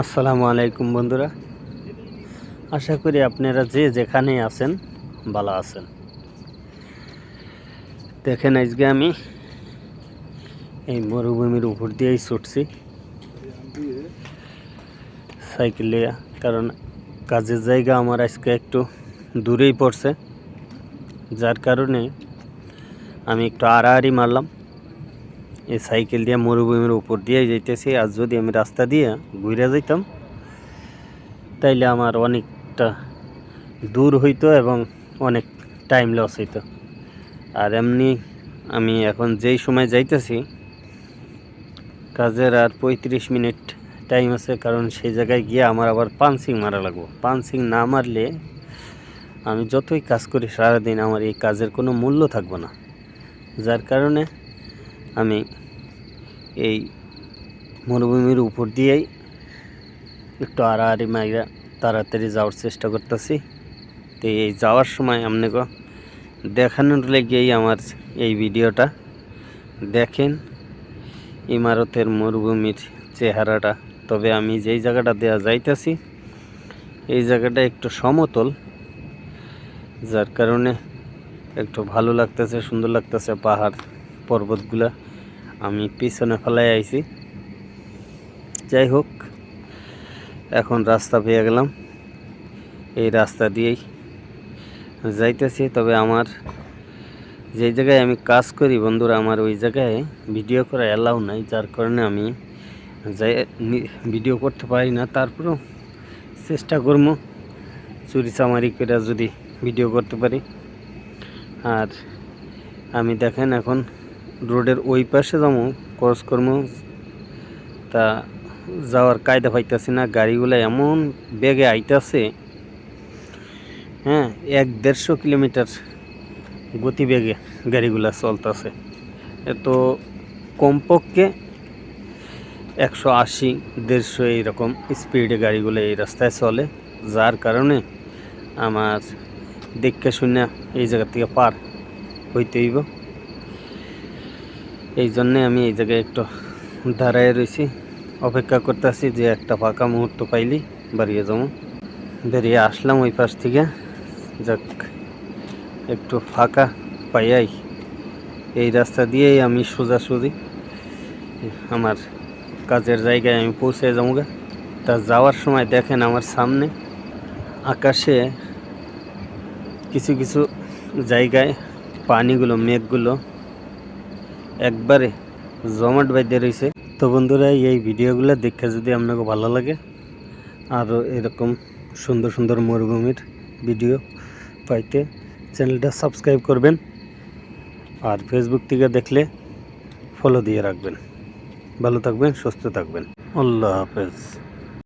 আসসালামু আলাইকুম বন্ধুরা। আশা করি আপনারা যে যেখানে আছেন ভালো আছেন। দেখেন আজকে আমি এই মরুভূমির উপর দিয়েই ছুটছি। সাইকেল, কারণ কাজের জায়গা আমার আজকে একটু দূরেই পড়ছে। যার কারণে আমি একটু আড়াআড়ি মারলাম। এই সাইকেল দিয়ে মরুভূমির উপর দিয়ে যাইতেছি। আর যদি আমি রাস্তা দিয়ে ঘুরে যাইতাম, তাইলে আমার অনেকটা দূর হইতো এবং অনেক টাইম লস হইতো। আর এমনি আমি এখন যেই সময় যাইতেছি, কাজের আর পঁয়ত্রিশ মিনিট টাইম আছে, কারণ সেই জায়গায় গিয়ে আমার আবার পানসিং মারা লাগবো। পানসিং না মারলে আমি যতই কাজ করি, সারাদিন আমার এই কাজের কোনো মূল্য থাকবে না। যার কারণে আমি এই মরুভূমির উপর দিয়েই একটু আড়াআড়ি মাইরা তাড়াতাড়ি যাওয়ার চেষ্টা করতেছি। তো এই যাওয়ার সময় আপনাকে দেখানোর লেগেই আমার এই ভিডিওটা। দেখেন, ইমারতের মরুভূমির চেহারাটা। তবে আমি যেই জায়গাটা দেওয়া যাইতেছি, এই জায়গাটা একটু সমতল, যার কারণে একটু ভালো লাগতেছে, সুন্দর লাগতেছে পাহাড় পর্বতগুলা। আমি পিছনে ফেলাই আইছি। যাই হোক, এখন রাস্তা পেয়ে গেলাম। এই রাস্তা দিয়েই যাইতেছি। তবে আমার যেই জায়গায় আমি কাজ করি, বন্ধুরা, আমার ওই জায়গায় ভিডিও করা অ্যালাউ নাই। যার কারণে আমি যাই ভিডিও করতে পারি না। তারপরেও চেষ্টা করব চুরি চামারি করে যদি ভিডিও করতে পারি। আর আমি দেখেন এখন রোডের ওই পাশে যাব ক্রস তা যাওয়ার কায়দা পাইতেছি না, গাড়িগুলো এমন বেগে আইতাছে হ্যাঁ এক দেড়শো কিলোমিটার গতিবেগে গাড়িগুলো চলতেছে। এত কমপক্ষে একশো আশি, দেড়শো এইরকম স্পিডে গাড়িগুলো এই রাস্তায় চলে। যার কারণে আমার দেখে শুনে এই জায়গা থেকে পার হইতে হইব। এই জন্যে আমি এই জায়গায় একটু দাঁড়ায় রয়েছি অপেক্ষা করতেছি যে একটা ফাঁকা মুহূর্ত পাইলি, বাড়িয়ে যাব। বেরিয়ে আসলাম ওই পাশ থেকে। যাক, একটু ফাঁকা পাইয়াই এই রাস্তা দিয়েই আমি সোজাসুজি আমার কাজের জায়গায় আমি পৌঁছে যাব। তা যাওয়ার সময় দেখেন আমার সামনে আকাশে কিছু কিছু জায়গায় পানিগুলো, মেঘগুলো একবারে জমাট বাইতে রয়েছে তো বন্ধুরা, এই ভিডিওগুলো দেখে যদি আপনাকে ভালো লাগে, আরও এরকম সুন্দর সুন্দর মরুভূমির ভিডিও পাইতে চ্যানেলটা সাবস্ক্রাইব করবেন আর ফেসবুক থেকে দেখলে ফলো দিয়ে রাখবেন। ভালো থাকবেন, সুস্থ থাকবেন। আল্লাহ হাফেজ।